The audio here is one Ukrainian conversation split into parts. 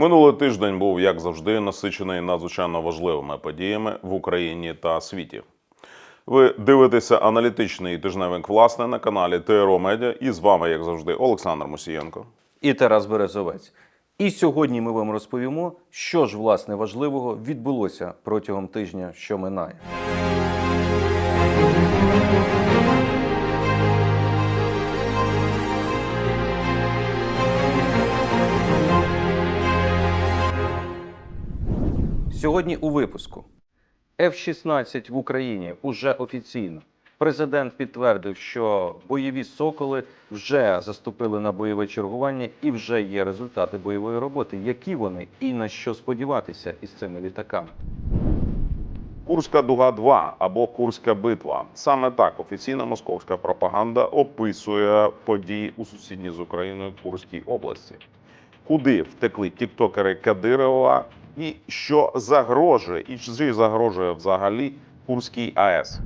Минулий тиждень був, як завжди, насичений надзвичайно важливими подіями в Україні та світі. Ви дивитеся аналітичний тижневик власне на каналі ТРО Медіа. І з вами, як завжди, Олександр Мусієнко. і Тарас Березовець. І сьогодні ми вам розповімо, що ж власне важливого відбулося протягом тижня, що минає. Сьогодні у випуску F-16 в Україні уже офіційно. Президент підтвердив, що бойові соколи вже заступили на бойове чергування і вже є результати бойової роботи. Які вони і на що сподіватися із цими літаками? Курська дуга 2 або Курська битва. Саме так офіційна московська пропаганда описує події у сусідній з Україною Курській області. Куди втекли тіктокери Кадирова і що загрожує, і чи загрожує взагалі Курській АЕС?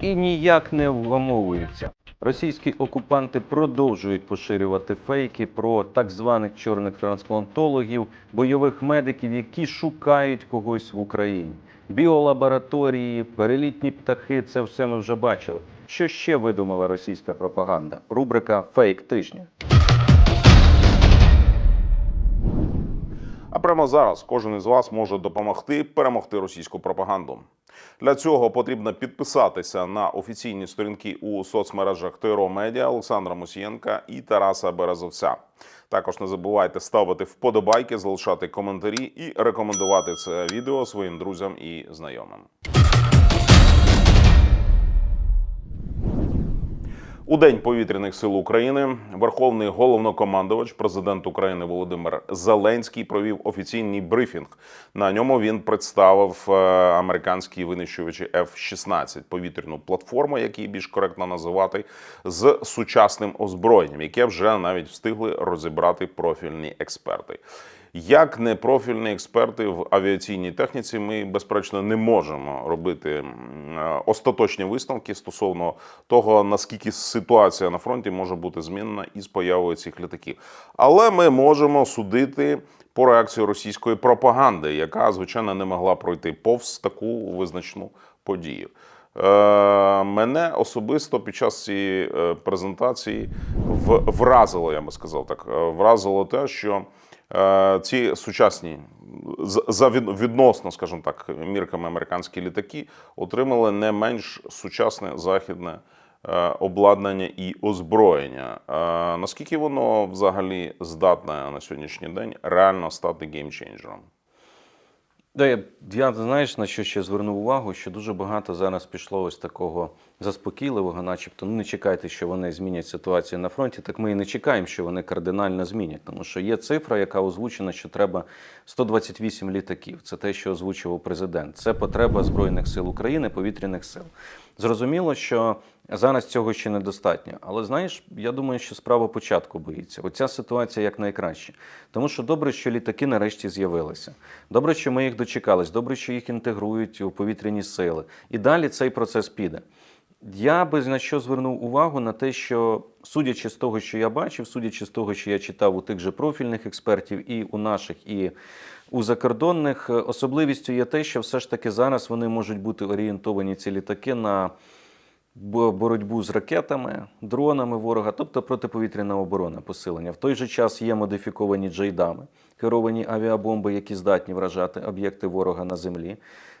І ніяк не вгамовуються. Російські окупанти продовжують поширювати фейки про так званих чорних трансплантологів, бойових медиків, які шукають когось в Україні. Біолабораторії, перелітні птахи це все ми вже бачили. Що ще видумала російська пропаганда? Рубрика Фейк тижня. Прямо зараз кожен із вас може допомогти перемогти російську пропаганду. Для цього потрібно підписатися на офіційні сторінки у соцмережах Тиро Медіа Олександра Мусієнка і Тараса Березовця. Також не забувайте ставити вподобайки, залишати коментарі і рекомендувати це відео своїм друзям і знайомим. У День повітряних сил України Верховний головнокомандувач, президент України Володимир Зеленський провів офіційний брифінг. На ньому він представив е, американські винищувачі F-16, повітряну платформу, як її більш коректно називати, з сучасним озброєнням, яке вже навіть встигли розібрати профільні експерти. Як непрофільні експерти в авіаційній техніці, ми безперечно не можемо робити е, остаточні висновки стосовно того, наскільки ситуація на фронті може бути змінена із появою цих літаків. Але ми можемо судити по реакції російської пропаганди, яка звичайно не могла пройти повз таку визначну подію. Е, Мене особисто під час цієї е, презентації вразило, я би сказав так, вразило те, що ці сучасні за від- відносно, скажімо так, мірками американські літаки отримали не менш сучасне західне е, обладнання і озброєння. Е, Наскільки воно взагалі здатне на сьогоднішній день реально стати геймченджером? Я, я знаєш на що ще звернув увагу, що дуже багато зараз пішло ось такого заспокійливого, начебто, ну не чекайте, що вони змінять ситуацію на фронті. Так ми і не чекаємо, що вони кардинально змінять, тому що є цифра, яка озвучена, що треба 128 літаків. Це те, що озвучував президент. Це потреба збройних сил України, повітряних сил. Зрозуміло, що зараз цього ще недостатньо. Але знаєш, я думаю, що справа початку боїться. Оця ситуація як найкраще. Тому що добре, що літаки нарешті з'явилися. Добре, що ми їх дочекались, добре, що їх інтегрують у повітряні сили. І далі цей процес піде. Я би на що звернув увагу на те, що судячи з того, що я бачив, судячи з того, що я читав у тих же профільних експертів, і у наших, і у закордонних, е, особливістю є те, що все ж таки зараз вони можуть бути орієнтовані ці літаки на боротьбу з ракетами, дронами ворога, тобто протиповітряна оборона, посилення. В той же час є модифіковані джейдами, керовані авіабомби, які здатні вражати об'єкти ворога на землі.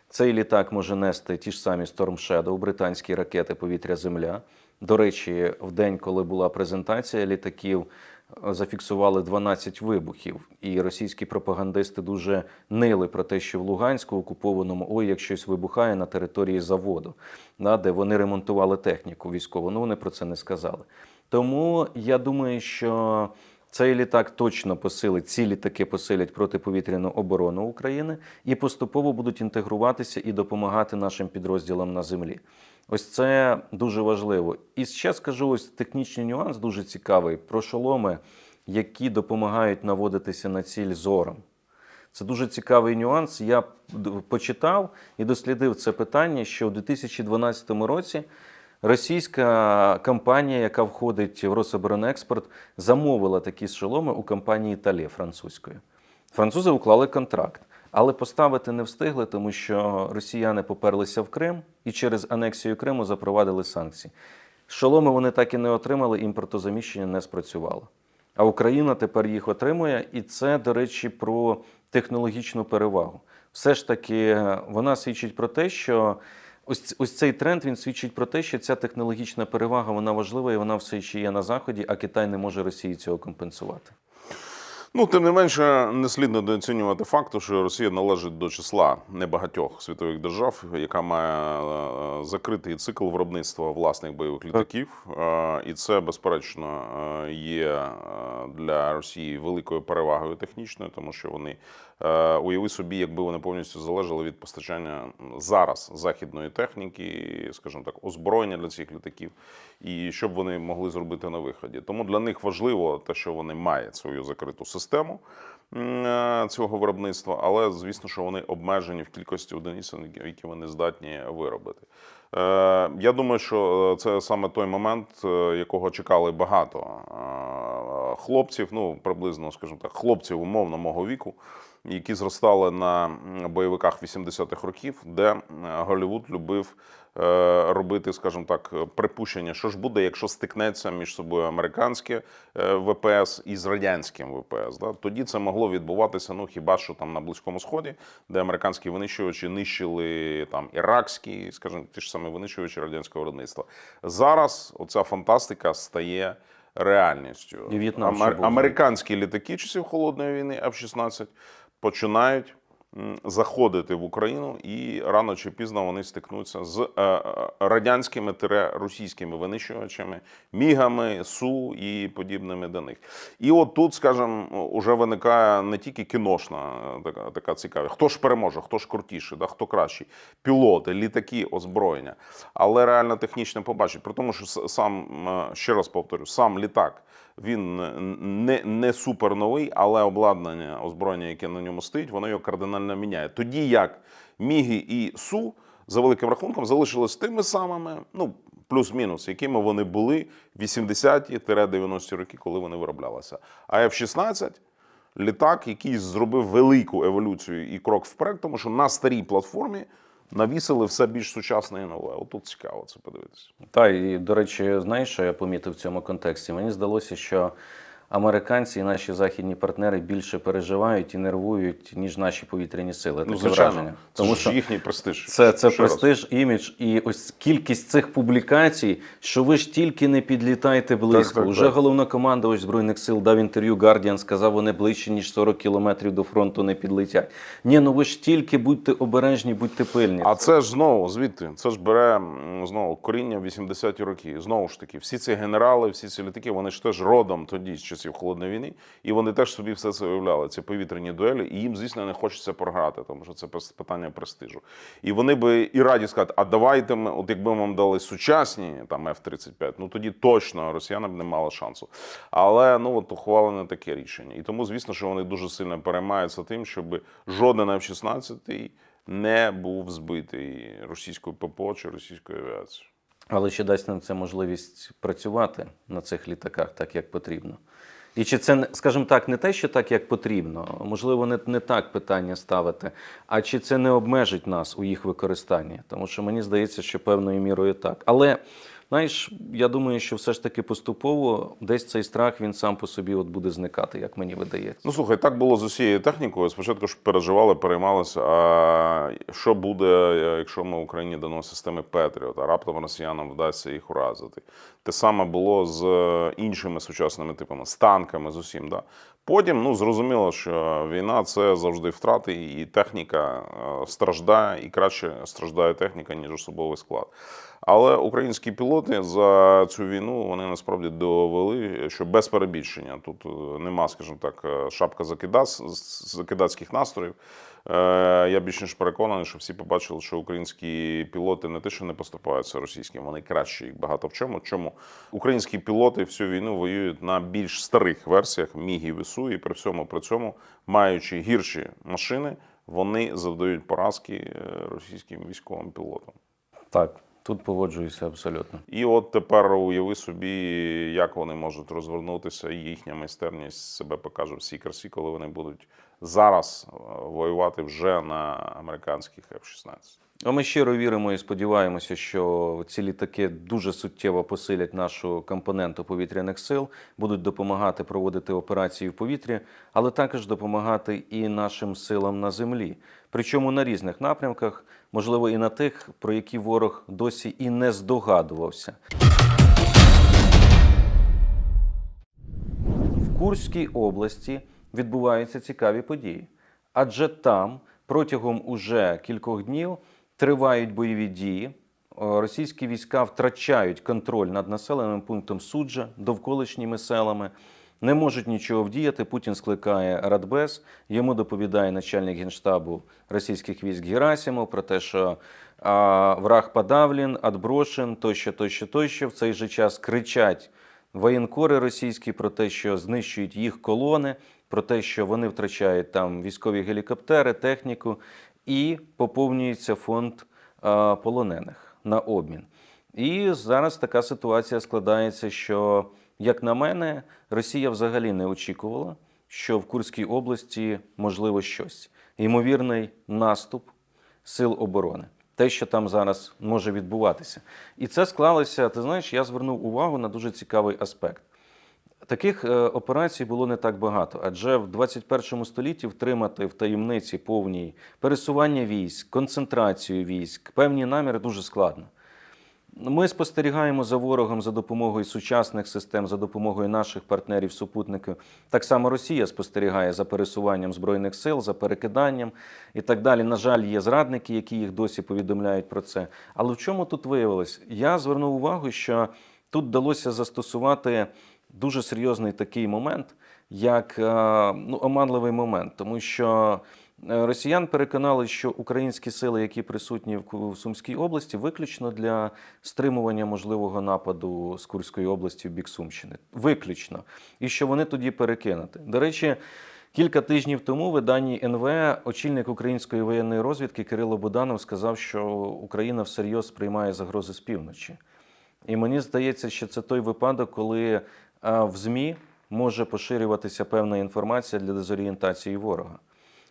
Цей літак може нести ті ж самі Storm Shadow, британські ракети повітря-земля. До речі, в день, коли була презентація літаків, зафіксували 12 вибухів, і російські пропагандисти дуже нили про те, що в Луганську окупованому ой, як щось вибухає на території заводу, де вони ремонтували техніку військову. Ну вони про це не сказали. Тому я думаю, що цей літак точно посилить, ці літаки посилять протиповітряну оборону України і поступово будуть інтегруватися і допомагати нашим підрозділам на землі. Ось це дуже важливо. І ще скажу ось технічний нюанс дуже цікавий про шоломи, які допомагають наводитися на ціль зором. Це дуже цікавий нюанс. Я почитав і дослідив це питання, що в 2012 році Російська компанія, яка входить в Рособоронекспорт, замовила такі шоломи у компанії Талє французької. Французи уклали контракт, але поставити не встигли, тому що росіяни поперлися в Крим і через анексію Криму запровадили санкції. Шоломи вони так і не отримали, імпортозаміщення не спрацювало. А Україна тепер їх отримує, і це, до речі, про технологічну перевагу. Все ж таки, вона свідчить про те, що ось, ось цей тренд він свідчить про те, що ця технологічна перевага вона важлива і вона все ще є на заході, а Китай не може Росії цього компенсувати. Ну, тим не менше, не слід недооцінювати факту, що Росія належить до числа небагатьох світових держав, яка має е, закритий цикл виробництва власних бойових літаків. Е, І це, безперечно, е, є для Росії великою перевагою технічною, тому що вони уяви собі, якби вони повністю залежали від постачання зараз західної техніки, скажімо так, озброєння для цих літаків, і що б вони могли зробити на виході. Тому для них важливо те, що вони мають свою закриту систему е, цього виробництва, але звісно, що вони обмежені в кількості одиниць, які вони здатні виробити. Е, Я думаю, що е, це саме той момент, е, якого чекали багато е, хлопців, ну приблизно, скажімо так, хлопців умовно мого віку, які зростали на бойовиках 80-х років, де м, Голлівуд любив е, робити, скажімо так, припущення, що ж буде, якщо стикнеться між собою американське е, ВПС із радянським ВПС. Да? Тоді це могло відбуватися, ну хіба що там на Близькому Сході, де американські винищувачі нищили там іракські, скажімо, ті ж самі винищувачі радянського виробництва. Зараз оця фантастика стає реальністю. В'єтнам Амер- Американські літаки часів холодної війни F-16 починають заходити в Україну, і рано чи пізно вони стикнуться з е, е, радянськими російськими винищувачами, мігами, су і подібними до них. І от тут, скажімо, уже виникає не тільки кіношна е, така, така цікавість. Хто ж переможе, хто ж крутіший, да, хто кращий? Пілоти, літаки, озброєння. Але реально технічне побачить. При тому, що сам, ще раз повторю, сам літак. Він не, не супер новий, але обладнання, озброєння, яке на ньому стоїть, воно його кардинально міняє. Тоді як Міги і Су за великим рахунком залишились тими самими, ну плюс-мінус, якими вони були 80-ті-90-ті роки, коли вони вироблялися. А F-16 літак, який зробив велику еволюцію і крок вперед, тому що на старій платформі навісили все більш сучасне і нове. Отут цікаво це подивитися. Та і до речі, знаєш, що я помітив в цьому контексті? Мені здалося, що американці і наші західні партнери більше переживають і нервують, ніж наші повітряні сили. Ну, звичайно, враження. це Тому що їхній престиж. Це, це Ще раз. престиж, імідж і ось кількість цих публікацій, що ви ж тільки не підлітайте близько. Так, так, Уже так. головнокомандувач збройних сил дав інтерв'ю Guardian, сказав, вони ближче ніж 40 кілометрів до фронту не підлетять. Ні, ну ви ж тільки будьте обережні, будьте пильні. А це ж знову звідти, це ж бере знову коріння в 80-ті роки. Знову ж таки, всі ці генерали, всі ці літаки, вони ж теж родом тоді з часів холодної війни, і вони теж собі все це уявляли. Ці повітряні дуелі, і їм, звісно, не хочеться програти, тому що це питання престижу. І вони би і раді сказати, а давайте ми, от якби вам дали сучасні там F-35, ну тоді точно росіяни б не мали шансу. Але ну от ухвалене таке рішення. І тому, звісно, що вони дуже сильно переймаються тим, щоб жоден F-16 не був збитий російською ППО чи російською авіацією. Але чи дасть нам це можливість працювати на цих літаках так, як потрібно? І чи це, скажімо так, не те, що так, як потрібно, можливо, не, не так питання ставити, а чи це не обмежить нас у їх використанні? Тому що мені здається, що певною мірою так. Але знаєш, я думаю, що все ж таки поступово десь цей страх він сам по собі от буде зникати, як мені видається. Ну слухай, так було з усією технікою. Спочатку ж переживали, переймалися. А що буде, якщо ми Україні дамо системи Петріот, а раптом росіянам вдасться їх уразити? Те саме було з іншими сучасними типами, з танками, з усім. Да? Потім ну зрозуміло, що війна це завжди втрати, і техніка е, страждає, і краще страждає техніка, ніж особовий склад. Але українські пілоти за цю війну вони насправді довели, що без перебільшення тут е, нема, скажімо так, е, шапка закидас, закидацьких настроїв. Е, Я більш ніж переконаний, що всі побачили, що українські пілоти не те, що не поступаються російським, вони краще їх багато в чому. Чому українські пілоти всю війну воюють на більш старих версіях мігів і су, і при всьому при цьому, маючи гірші машини, вони завдають поразки російським військовим пілотам. Так, Тут погоджуюся абсолютно. І от тепер уяви собі, як вони можуть розвернутися, і їхня майстерність себе покаже в цій красі, коли вони будуть зараз е, воювати вже на американських F-16. А ми щиро віримо і сподіваємося, що ці літаки дуже суттєво посилять нашу компоненту повітряних сил, будуть допомагати проводити операції в повітрі, але також допомагати і нашим силам на землі. Причому на різних напрямках, можливо, і на тих, про які ворог досі і не здогадувався. В Курській області відбуваються цікаві події, адже там протягом уже кількох днів тривають бойові дії. Російські війська втрачають контроль над населеним пунктом Суджа, довколишніми селами, не можуть нічого вдіяти. Путін скликає Радбез. Йому доповідає начальник генштабу російських військ Герасимов про те, що а, враг подавлен, отброшен, тощо, тощо, тощо. В цей же час кричать воєнкори російські про те, що знищують їх колони, про те, що вони втрачають там військові гелікоптери, техніку, і поповнюється фонд а, полонених на обмін. І зараз така ситуація складається, що, як на мене, Росія взагалі не очікувала, що в Курській області можливо щось. Ймовірний наступ сил оборони. Те, що там зараз може відбуватися. І це склалося, ти знаєш, я звернув увагу на дуже цікавий аспект. Таких е, операцій було не так багато, адже в 21 столітті втримати в таємниці повній пересування військ, концентрацію військ, певні наміри дуже складно. Ми спостерігаємо за ворогом за допомогою сучасних систем, за допомогою наших партнерів, супутників. Так само Росія спостерігає за пересуванням збройних сил, за перекиданням і так далі. На жаль, є зрадники, які їх досі повідомляють про це. Але в чому тут виявилось? Я звернув увагу, що тут вдалося застосувати дуже серйозний такий момент, як е, ну, оманливий момент, тому що. Е, Росіян переконали, що українські сили, які присутні в Сумській області, виключно для стримування можливого нападу з Курської області в бік Сумщини. Виключно. І що вони тоді перекинути. До речі, кілька тижнів тому виданні НВ очільник української воєнної розвідки Кирило Буданов сказав, що Україна всерйоз сприймає загрози з півночі. І мені здається, що це той випадок, коли в ЗМІ може поширюватися певна інформація для дезорієнтації ворога.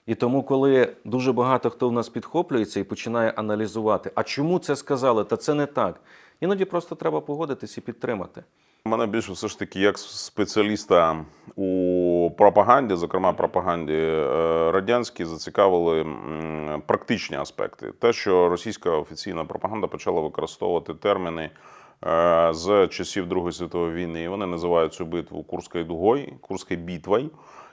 І тому, коли дуже багато хто в нас підхоплюється і починає аналізувати, а чому це сказали, та це не так. Іноді просто треба погодитись і підтримати. Мене більше все ж таки, як спеціаліста у пропаганді, зокрема пропаганді е, радянській, зацікавили практичні аспекти. Те, що російська офіційна пропаганда почала використовувати терміни е, з часів Другої світової війни. Вони називають цю битву Курською дугою, Курською битвою.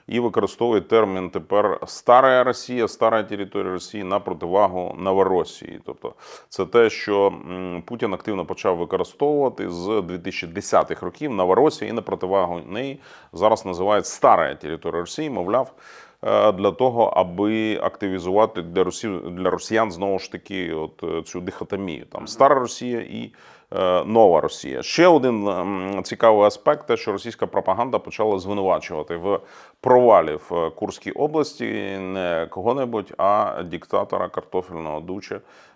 І використовують термін тепер стара Росія, стара територія Росії на противагу Новоросії. Тобто це те, що Путін активно почав використовувати з 2010-х років Новоросія і на противагу неї зараз називають стара територія Росії, мовляв. е, Для того, аби активізувати для Росії для росіян знову ж таки, от е, цю дихотомію, там стара Росія і нова Росія. Ще один цікавий аспект: те, що російська пропаганда почала звинувачувати в провалі в е, Курській області не кого-небудь, а диктатора картофельного дуча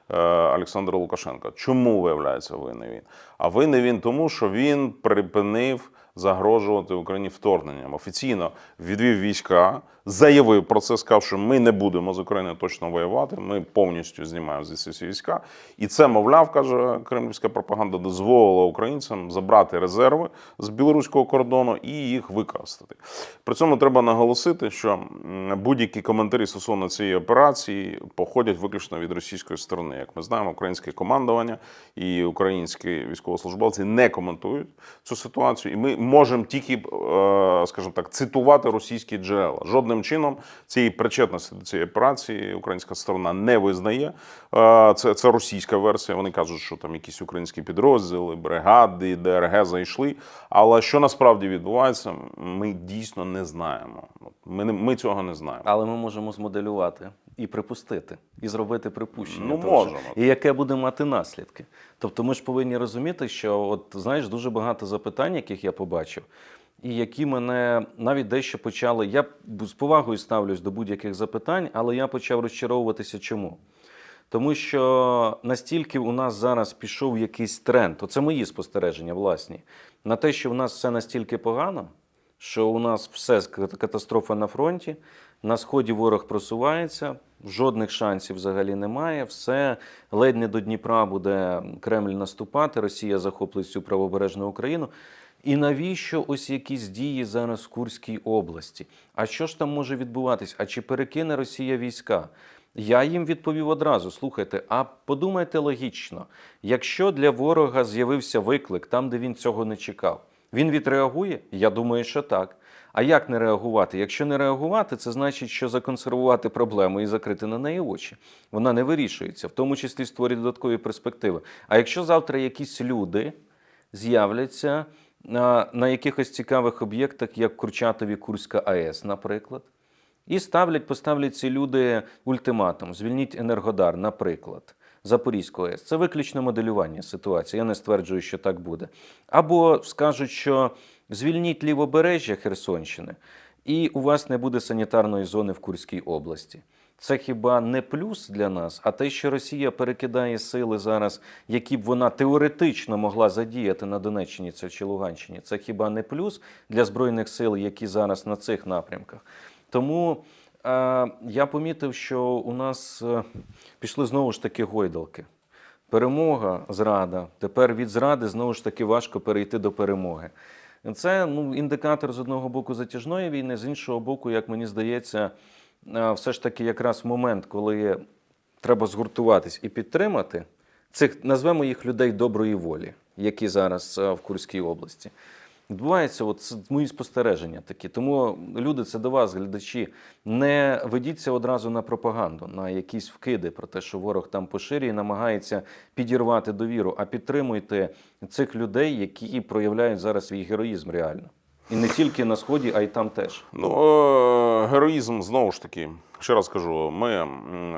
е, Олександра Лукашенка. Чому виявляється винний він? А винний він тому, що він припинив загрожувати Україні вторгненням. Офіційно відвів війська, заявив про це, сказав, що ми не будемо з Україною точно воювати. Ми повністю знімаємо всі війська. І це, мовляв, каже кремлівська пропаганда, дозволила українцям забрати резерви з білоруського кордону і їх використати. При цьому треба наголосити, що будь-які коментарі стосовно цієї операції походять виключно від російської сторони. Як ми знаємо, українське командування і українські військовослужбовці не коментують цю ситуацію, і ми можемо тільки, е, скажімо так, цитувати російські джерела. Жодним чином цієї причетності до цієї операції українська сторона не визнає. Е, Це, це російська версія. Вони кажуть, що там якісь українські підрозділи, бригади, ДРГ зайшли. Але що насправді відбувається, ми дійсно не знаємо. Ми, не- ми цього не знаємо. Але ми можемо змоделювати і припустити, і зробити припущення. Ну, того, можемо. І яке буде мати наслідки. Тобто ми ж повинні розуміти, що от знаєш, дуже багато запитань, яких я побачив, і які мене навіть дещо почали. Я з повагою ставлюсь до будь-яких запитань, але я почав розчаровуватися чому. Тому що настільки у нас зараз пішов якийсь тренд, оце мої спостереження власні, на те, що у нас все настільки погано, що у нас все катастрофа на фронті, на сході ворог просувається, жодних шансів взагалі немає. Все ледь не до Дніпра буде Кремль наступати, Росія захоплить всю правобережну Україну. І навіщо ось якісь дії зараз в Курській області? А що ж там може відбуватись? А чи перекине Росія війська? Я їм відповів одразу: слухайте, а подумайте логічно, якщо для ворога з'явився виклик там, де він цього не чекав, він відреагує? Я думаю, що так. А як не реагувати? Якщо не реагувати, це значить, що законсервувати проблему і закрити на неї очі. Вона не вирішується, в тому числі створює додаткові перспективи. А якщо завтра якісь люди з'являться на, на якихось цікавих об'єктах, як Курчатові Курська АЕС, наприклад, і ставлять, поставлять ці люди ультиматум: звільніть Енергодар, наприклад. Запорізьку АЕС. Це виключно моделювання ситуації. Я не стверджую, що так буде. Або скажуть, що звільніть лівобережжя Херсонщини, і у вас не буде санітарної зони в Курській області. Це хіба не плюс для нас? А те, що Росія перекидає сили зараз, які б вона теоретично могла задіяти на Донеччині чи Луганщині, це хіба не плюс для збройних сил, які зараз на цих напрямках? Тому е, я помітив, що у нас е, пішли знову ж таки гойдалки. Перемога, зрада. Тепер від зради знову ж таки важко перейти до перемоги. Це ну, індикатор з одного боку затяжної війни, з іншого боку, як мені здається, все ж таки якраз момент, коли треба згуртуватись і підтримати цих, назвемо їх людей доброї волі, які зараз в Курській області. Відбувається, от мої спостереження такі. Тому люди, це до вас, глядачі, не ведіться одразу на пропаганду, на якісь вкиди про те, що ворог там поширює, намагається підірвати довіру, а підтримуйте цих людей, які проявляють зараз свій героїзм реально. І не тільки на сході, а й там теж. Ну, е, героїзм знову ж таки. Ще раз кажу, ми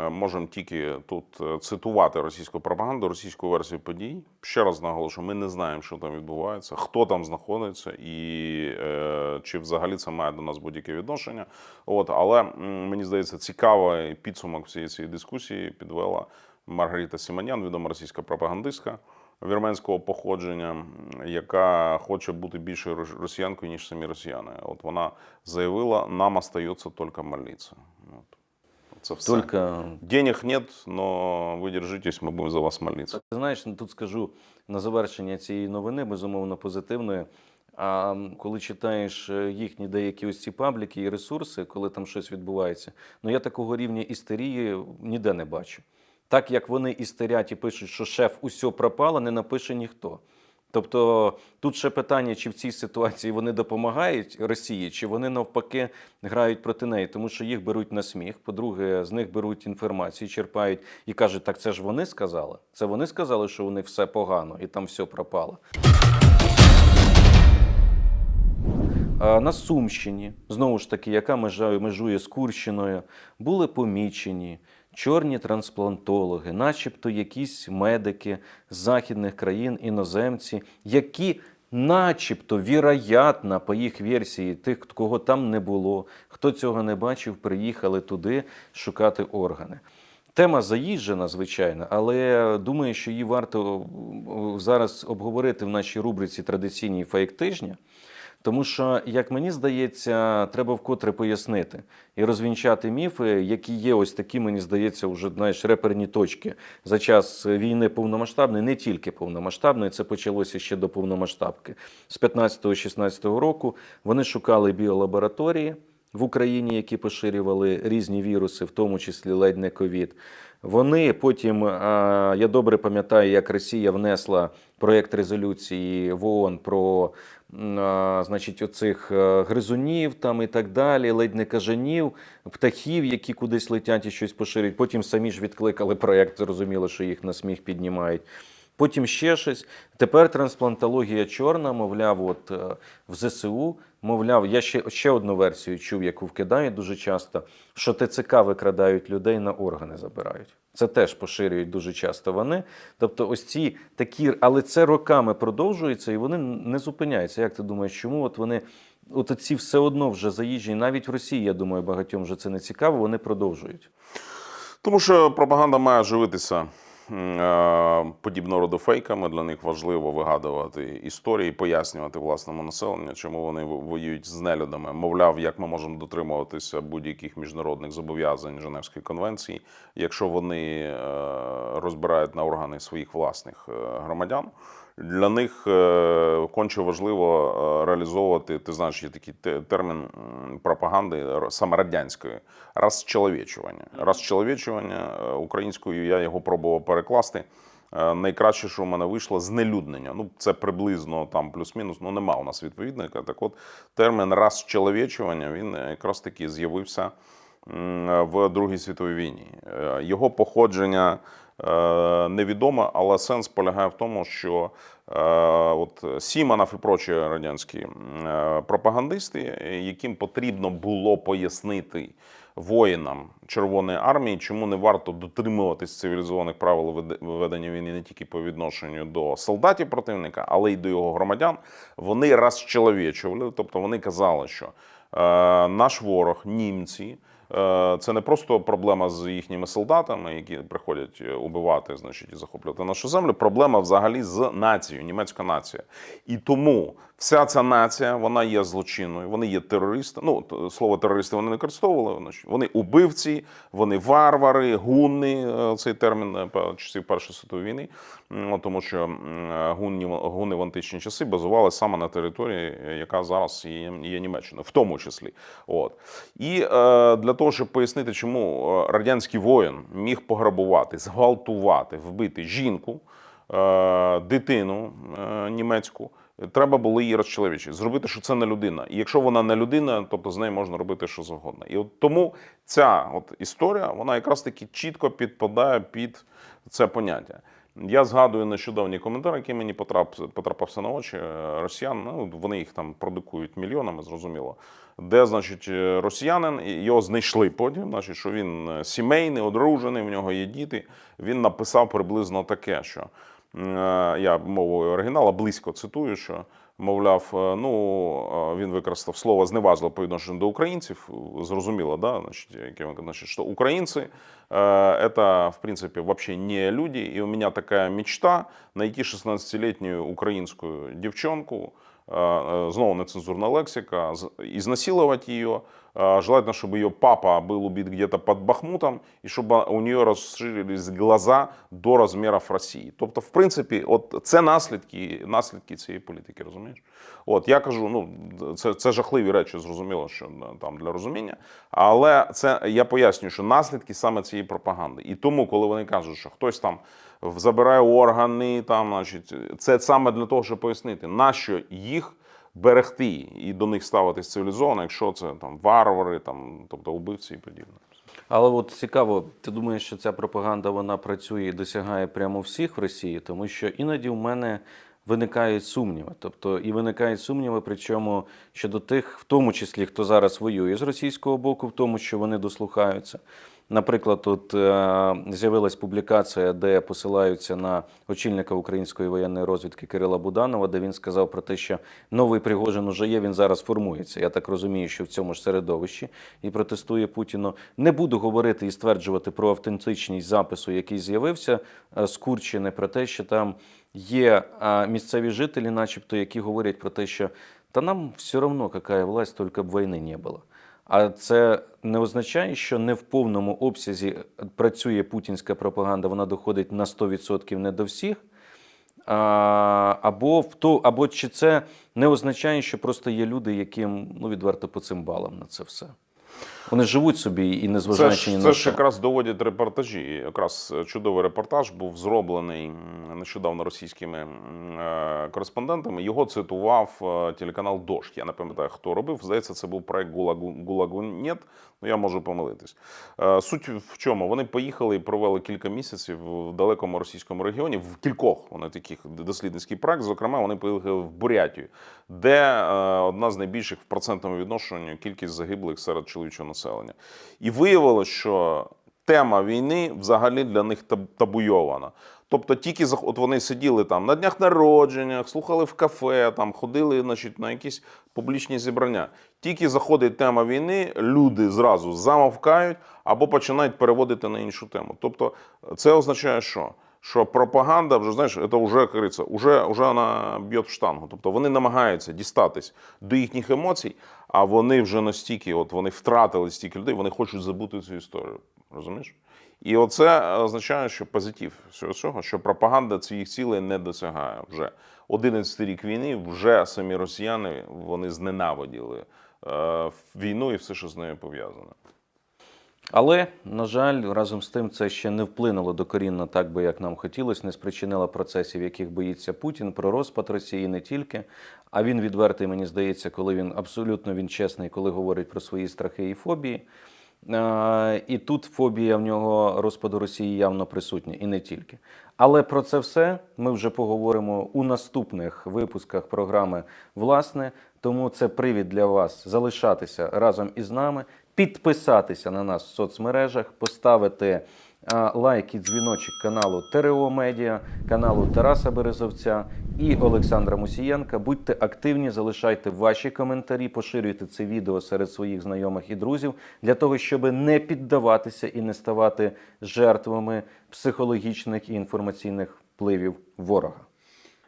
можемо тільки тут е, цитувати російську пропаганду, російську версію подій. Ще раз наголошую, ми не знаємо, що там відбувається, хто там знаходиться, і е, чи взагалі це має до нас будь-яке відношення. От, але мені здається, цікавий підсумок всієї цієї дискусії підвела Маргарита Сіманян, відома російська пропагандистка вірменського походження, яка хоче бути більшою рос- росіянкою, ніж самі росіяни. От вона заявила: нам остається тільки молитися. От. Це все. Тільки Денег нет, но ви держитесь, ми будемо за вас молитися. Ти знаєш, ну, тут скажу на завершення цієї новини, безумовно позитивної. А коли читаєш е, їхні деякі ось ці пабліки і ресурси, коли там щось відбувається, ну я такого рівня істерії ніде не бачу. Так як вони істерять і пишуть, що шеф усьо пропало, не напише ніхто. Тобто тут ще питання, чи в цій ситуації вони допомагають Росії, чи вони навпаки грають проти неї, тому що їх беруть на сміх. По-друге, з них беруть інформацію, черпають і кажуть, так це ж вони сказали. Це вони сказали, що у них все погано і там все пропало. На Сумщині, знову ж таки, яка межа межує з Курщиною, були помічені чорні трансплантологи, начебто якісь медики з західних країн, іноземці, які, начебто, віроятно, по їх версії, тих, кого там не було, хто цього не бачив, приїхали туди шукати органи. Тема заїжджена, звичайно, але думаю, що її варто зараз обговорити в нашій рубриці традиційній фейк тижня. Тому що, як мені здається, треба вкотре пояснити і розвінчати міфи, які є ось такі, мені здається, вже знаєш, реперні точки за час війни повномасштабної, не тільки повномасштабної, це почалося ще до повномасштабки. З 15-16 року вони шукали біолабораторії в Україні, які поширювали різні віруси, в тому числі ледь не ковід. Вони потім, я добре пам'ятаю, як Росія внесла проєкт резолюції в ООН про значить, оцих е, гризунів там і так далі, ледь не кажанів, птахів, які кудись летять і щось поширюють. Потім самі ж відкликали проєкт, зрозуміло, що їх на сміх піднімають. Потім ще щось. Тепер трансплантологія чорна, мовляв, от е, в ЗСУ, мовляв, я ще, ще одну версію чув, яку вкидають дуже часто, що ТЦК викрадають людей на органи забирають. Це теж поширюють дуже часто вони. Тобто, ось ці такі, але це роками продовжується і вони не зупиняються. Як ти думаєш, чому от вони, от ці все одно вже заїжджені, навіть в Росії, я думаю, багатьом вже це не цікаво, вони продовжують. Тому що пропаганда має живитися подібного роду фейками. Для них важливо вигадувати історії, пояснювати власному населенню, чому вони воюють з нелюдами. Мовляв, як ми можемо дотримуватися будь-яких міжнародних зобов'язань Женевської конвенції, якщо вони е, розбирають на органи своїх власних е, громадян. Для них е, конче важливо е, реалізовувати. Ти знаєш, є такий термін пропаганди саме радянської розчеловічування. Розчеловічування е, українською я його пробував перекласти. Найкраще, що в мене вийшло, знелюднення. Ну, це приблизно там плюс-мінус. Ну нема у нас відповідника. Так от термін розчеловічування він якраз таки з'явився в Другій світовій війні. Його походження е, невідоме, але сенс полягає в тому, що е, от Сімонов і прочі радянські е, пропагандисти, яким потрібно було пояснити воїнам Червоної армії, чому не варто дотримуватись цивілізованих правил веде- ведення війни не тільки по відношенню до солдатів противника, але й до його громадян. Вони розчеловічували, тобто вони казали, що наш ворог, німці. Е, Це не просто проблема з їхніми солдатами, які приходять е, убивати, значить, і захоплювати нашу землю. Проблема взагалі з нацією, німецька нація. І тому вся ця нація вона є злочинною, вони є терористи. Ну слово терористи вони не використовували. значить, Вони убивці, вони варвари, гунни. е, Цей термін часів Першої світової війни. Тому що гунні, гуни в античні часи базували саме на території, яка зараз є, є Німеччина, в тому числі. От. І е, для того, щоб пояснити, чому е, радянський воїн міг пограбувати, зґвалтувати, вбити жінку, е, дитину е, німецьку. Треба було її розчеловічити, зробити, що це не людина. І якщо вона не людина, тобто з нею можна робити що завгодно. І от тому ця от історія, вона якраз таки чітко підпадає під це поняття. Я згадую нещодавні коментар, який мені потрап, потрапився на очі. е, Росіян, ну вони їх там продукують мільйонами, зрозуміло. Де, значить, е, росіянин його знайшли потім, значить, що він е, сімейний, одружений, в нього є діти. Він написав приблизно таке, що я мовою оригінала близько цитую, що мовляв, е, ну е, він використав слово зневажливо по відношенню до українців. Зрозуміло, да? Значить, яке він значить, що українці э, это, в принципе, вообще не люди. И у меня такая мечта найти 16-летнюю украинскую девчонку, э, э, снова нецензурная лексика, з- изнасиловать ее. Э, Желательно, чтобы ее папа был убит где-то под Бахмутом, и чтобы у нее розширились глаза до розмірів Росії. Тобто, в принципі, от це наслідки, наслідки цієї політики, розумієш? От я кажу, ну це, це жахливі речі, зрозуміло, що ну, там для розуміння. Але це я пояснюю, що наслідки саме цієї пропаганди. І тому, коли вони кажуть, що хтось там в- забирає органи, там, значить, це саме для того, щоб пояснити, нащо їх берегти і до них ставитись цивілізовано, якщо це там варвари, там, тобто убивці і подібне. Але от цікаво, ти думаєш, що ця пропаганда вона працює і досягає прямо всіх в Росії, тому що іноді в мене виникають сумніви. Тобто і виникають сумніви, причому щодо тих, в тому числі хто зараз воює з російського боку, в тому, що вони дослухаються. Наприклад, тут е, з'явилась публікація, де посилаються на очільника української воєнної розвідки Кирила Буданова, де він сказав про те, що новий Пригожин уже є, він зараз формується. Я так розумію, що в цьому ж середовищі і протестує Путіну. Не буду говорити і стверджувати про автентичність запису, який з'явився е, з Курчини, про те, що там є е, місцеві жителі, начебто, які говорять про те, що та нам все одно, яка власть, тільки б війни не було. А це не означає, що не в повному обсязі працює путінська пропаганда, вона доходить на 100% не до всіх. А, або, в то, або чи це не означає, що просто є люди, яким ну, відверто по цим балам на це все. Вони живуть собі і не зважаючи ні на це ж якраз доводять репортажі. Якраз чудовий репортаж був зроблений нещодавно російськими е, кореспондентами. Його цитував е, телеканал Дождь. Я не пам'ятаю, хто робив. Здається, це був проект Гулагу Гулагу Ну я можу помилитись. Е, Суть в чому? Вони поїхали і провели кілька місяців в далекому російському регіоні. В кількох вони таких дослідницький проект. Зокрема, вони поїхали в Бурятію, де одна з найбільших в процентному відношенню кількість загиблих серед чоловічого населення. І виявилося, що тема війни взагалі для них таб- табуйована. Тобто тільки от вони сиділи там на днях народженнях, слухали в кафе, там ходили значить, на якісь публічні зібрання. Тільки заходить тема війни, люди зразу замовкають або починають переводити на іншу тему. Тобто це означає, що? Що пропаганда вже знаєш, це вже говориться, вже, вже вона б'є в штангу. Тобто вони намагаються дістатись до їхніх емоцій, а вони вже настільки, от вони втратили стільки людей, вони хочуть забути цю історію. Розумієш? І оце означає, що позитив всього цього, що пропаганда своїх цілей не досягає вже. 11 рік війни вже самі росіяни вони зненавиділи е, війну і все, що з нею пов'язане. Але, на жаль, разом з тим це ще не вплинуло докорінно так би, як нам хотілося, не спричинило процесів, яких боїться Путін, про розпад Росії не тільки. А він відвертий, мені здається, коли він абсолютно він чесний, коли говорить про свої страхи і фобії. І тут фобія в нього розпаду Росії явно присутня, і не тільки. Але про це все ми вже поговоримо у наступних випусках програми. Власне, тому це привід для вас залишатися разом із нами, підписатися на нас в соцмережах, поставити лайк і дзвіночок каналу ТРО Медіа, каналу Тараса Березовця і Олександра Мусієнка. Будьте активні, залишайте ваші коментарі, поширюйте це відео серед своїх знайомих і друзів для того, щоб не піддаватися і не ставати жертвами психологічних і інформаційних впливів ворога.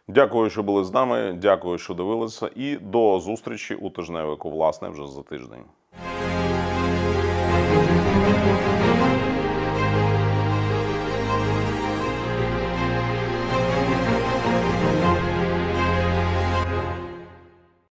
Дякую, що були з нами. Дякую, що дивилися. І до зустрічі у тижневику, власне, вже за тиждень. Thank you.